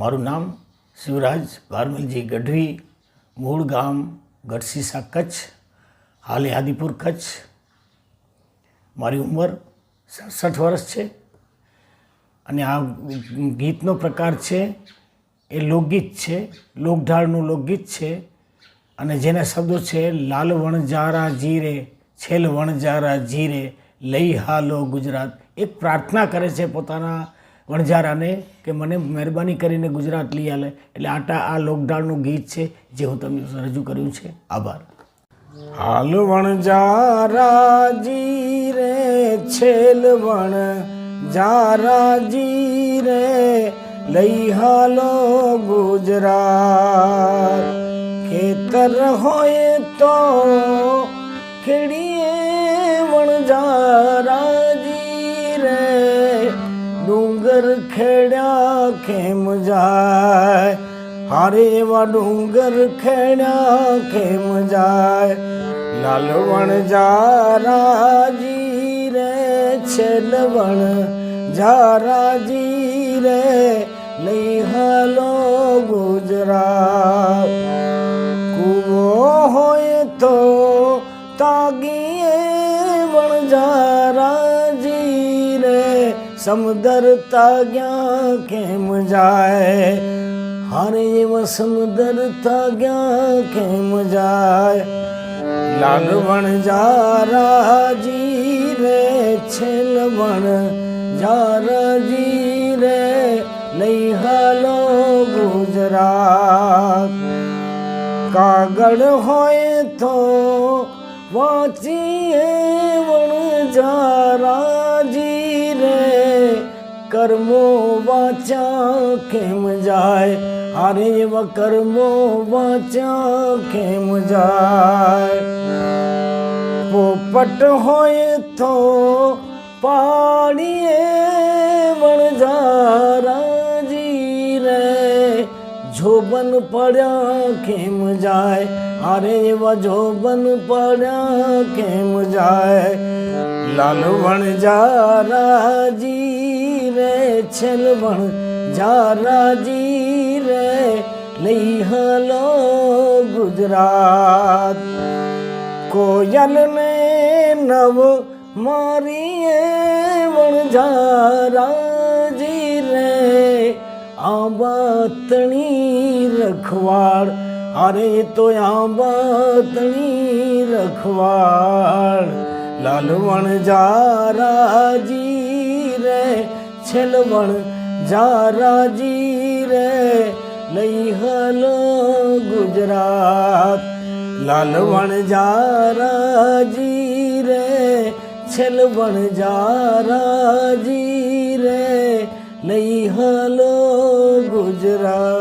મારું નામ શિવરાજ ભારમલજી ગઢવી, મૂળ ગામ ગઢસીસા કચ્છ, હાલ આદિપુર કચ્છ. મારી ઉંમર સડસઠ વર્ષ છે અને આ ગીતનો પ્રકાર છે એ લોકગીત છે, લોકઢાળનું લોકગીત છે અને જેના શબ્દો છે, લાલ વણજારા જીરે, છેલ વણજારા જીરે, લઈ હાલો ગુજરાત. એક પ્રાર્થના કરે છે પોતાના વણજારાને કે મને મહેરબાની કરીને ગુજરાત લઈ આલે. એટલે આટા આ લોકડાળનું ગીત છે, જે હું તમને રજૂ કર્યું છે. આભાર. હાલ વણજારાજી રે, છેલ વણ જારાજી રે, લઈ હાલો ગુજરાત. ખેતર હોય તો ખેડીએ વણજારાજી રે ડુંગર ખેડ્યા કેમ જાય હારે એવા ડુંગર ખેડ્યા કેમ જાય લાલવણ જારાજી રે છેલવણ જારાજી રે લઈ હાલો ગુજરાત કૂવો હોય તો તાગીએ વણજારાજી રે समुदर के कैम जाए। ये व समुदर ताग्या कैम जाए। लाल बण जा रहा जी रे, छिल बण जा रहा जी रे, नहीं हालो गुजरात कागड़ होए तो वाचिए बण जा रहा कर्मो वाचा खेम जाए। अरे व कर्मो वाचा खेम जाए। पोपट होए तो पाड़िए ঝোবন পড়া কেম যায় আরে বা ঝোবন পড়া কেম যায় লাল বন যারা জি রে ছেল বন যারা জি রে লই হলো গুজরাত কোয়ল নে নব মারিয়ে বন যারা આંબાતણી રખવાડ, અરે તો આંબાતણી રખવાડ. લાલવણ જારાજી રે, છેલવણ જારાજી રે, લઈ હલો ગુજરાત. લાલવણ જારાજી રે, છેલવણ જારાજી રે नहीं हालो गुजरा